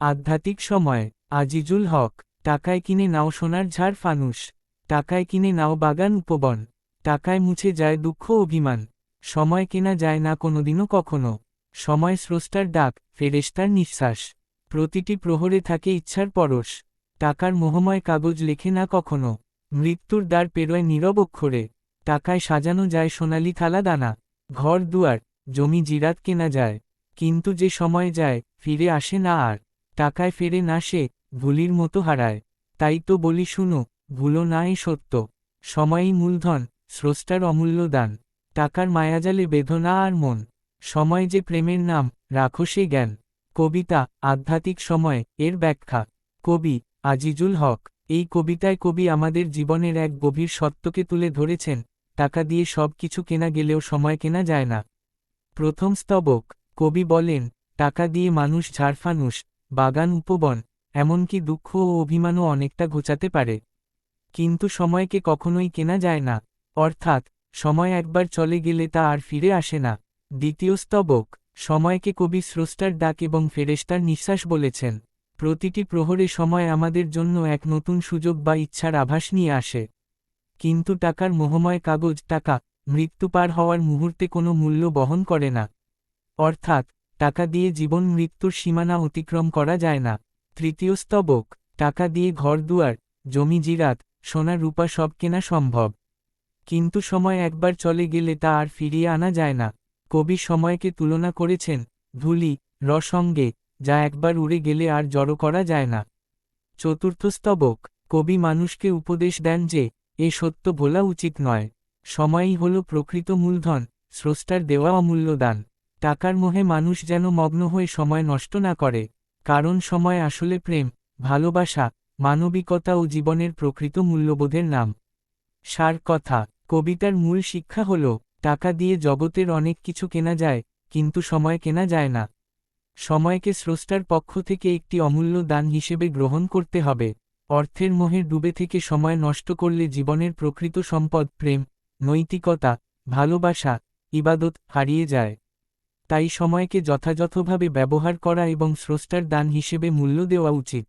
আধ্যাত্মিক সময়, আজিজুল হক, টাকায় কিনে নাও সোনার ঝাড় ফানুস টাকায় কিনে নাও বাগান উপবন, টাকায় মুছে যায় দুঃখ অভিমান, সময় কেনা যায় না কোনোদিনও কখনো, সময় স্রষ্টার ডাক ফেরেস্তার নিঃশ্বাস, প্রতিটি প্রহরে থাকে ইচ্ছার পরশ, টাকার মোহময় কাগজ লেখে না কখনো, মৃত্যুর দ্বার পেরোয় নীরব অক্ষরে, টাকায় সাজানো যায় সোনালি থালা দানা, ঘর দুয়ার, জমি জিরাত কেনা যায়, কিন্তু যে সময় যায়, ফিরে আসে না আর। টাকায় ফেরে না সে ভুলির মতো হারায়। তাই তো বলি শুনো, ভুলো না এই সত্য। সময়ই মূলধন, স্রষ্টার অমূল্য দান। টাকার মায়াজালে বেদনা আর মন। সময় যে প্রেমের নাম, রাখো সে জ্ঞান। কবিতা, আধ্যাত্মিক সময়, এর ব্যাখ্যা। কবি, আজিজুল হক, এই কবিতায় কবি আমাদের জীবনের এক গভীর সত্যকে তুলে ধরেছেন, টাকা দিয়ে সব কিছু কেনা গেলেও সময় কেনা যায় না। প্রথম স্তবক, কবি বলেন, টাকা দিয়ে মানুষ ঝাড়ফানুস বাগান উপবন, এমনকি দুঃখ ও অভিমানও অনেকটা ঘোচাতে পারে। কিন্তু সময়কে কখনোই কেনা যায় না, অর্থাৎ, সময় একবার চলে গেলে তা আর ফিরে আসে না। দ্বিতীয় স্তবক, সময়কে কবি স্রষ্টার ডাক এবং ফেরেস্তার নিঃশ্বাস বলেছেন, প্রতিটি প্রহরে সময় আমাদের জন্য এক নতুন সুযোগ বা ইচ্ছার আভাস নিয়ে আসে। কিন্তু টাকার মোহময় কাগজ, টাকা, মৃত্যু পার হওয়ার মুহূর্তে কোনো মূল্য বহন করে না। অর্থাৎ টাকা দিয়ে জীবন মৃত্যুর সীমানা অতিক্রম করা যায় না। তৃতীয় স্তবক, টাকা দিয়ে ঘর দুয়ার, জমি জিরাত, সোনা রূপা সব কেনা সম্ভব। কিন্তু সময় একবার চলে গেলে তা আর ফিরিয়ে আনা যায় না। কবি সময়কে তুলনা করেছেন, ধুলি, রসঙ্গে, যা একবার উড়ে গেলে আর জড়ো করা যায় না। চতুর্থ স্তবক, কবি মানুষকে উপদেশ দেন যে, এ সত্য ভোলা উচিত নয়। সময়ই হল প্রকৃত মূলধন, স্রষ্টার দেওয়া অমূল্য দান। টাকার মোহে মানুষ যেন মগ্ন হয়ে সময় নষ্ট না করে, কারণ সময় আসলে প্রেম, ভালোবাসা, মানবিকতা ও জীবনের প্রকৃত মূল্যবোধের নাম। সার কথা, কবিতার মূল শিক্ষা হল, টাকা দিয়ে জগতের অনেক কিছু কেনা যায়, কিন্তু সময় কেনা যায় না। সময়কে স্রষ্টার পক্ষ থেকে একটি অমূল্য দান হিসেবে গ্রহণ করতে হবে। অর্থের মোহে ডুবে থেকে সময় নষ্ট করলে জীবনের প্রকৃত সম্পদ প্রেম, নৈতিকতা, ভালোবাসা, ইবাদত হারিয়ে যায়। তাই সময়কে যথাযথভাবে ব্যবহার করা এবং স্রষ্টার দান হিসেবে মূল্য দেওয়া উচিত।